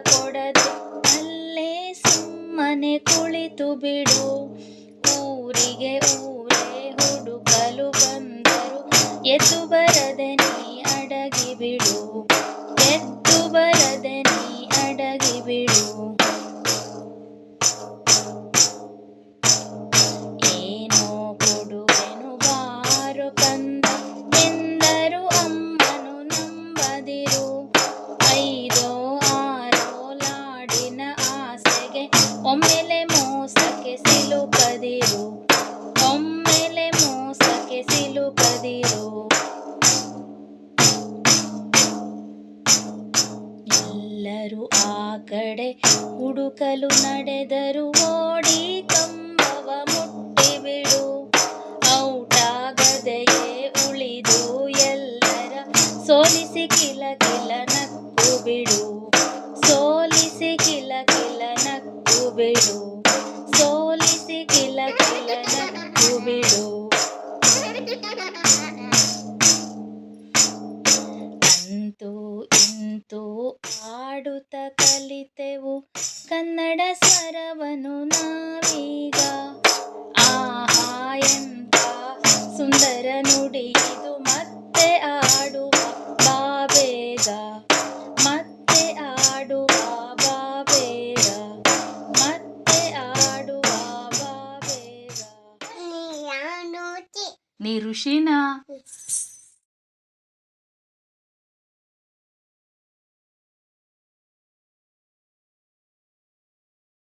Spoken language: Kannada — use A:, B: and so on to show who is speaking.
A: ಕೊಡದೆ ಅಲ್ಲೇ ಸುಮ್ಮನೆ ಕುಳಿತು ಬಿಡು. ಊರಿಗೆ ಊರೇ ಹುಡುಕಲು ಬಂದರು. ಎದ್ದು ಬರದೆ ನೀ ಅಡಗಿ ಬಿಡು. ಎಲ್ಲರೂ ಆ ಕಡೆ ಹುಡುಕಲು ನಡೆದರು ಓಡಿ ಕಂಬವ ಮುಟ್ಟಿಬಿಡು. ಔಟಾಗದೆಯೇ ಉಳಿದು ಎಲ್ಲರ ಸೋಲಿಸಿ ಕಿಲ ಕಿಲ ನಕ್ಕು ಬಿಡು ಸೋಲಿಸಿ ಕಿಲ ಕಿಲ ನಕ್ಕು ಬಿಡು ಸೋಲಿಸಿ ಕಿಲ ಕಿಲ ನಕ್ಕು ಬಿಡು ಇಂತೂ ಆಡುತ್ತ ಕಲಿತೆವು. ಕನ್ನಡ ಸ್ವರವನು ನಾವೀಗ. ಆಹಾ ಎಂತ ಸುಂದರ ನುಡಿ ಇದು. ಮತ್ತೆ ಆಡುವ ಬಾಬೇಗ. ಮತ್ತೆ ಆಡುವ ಬಾಬೇಗ. ಮತ್ತೆ ಆಡುವ ಬಾಬೇಗ. ನೀ ಋಷಿನಾ.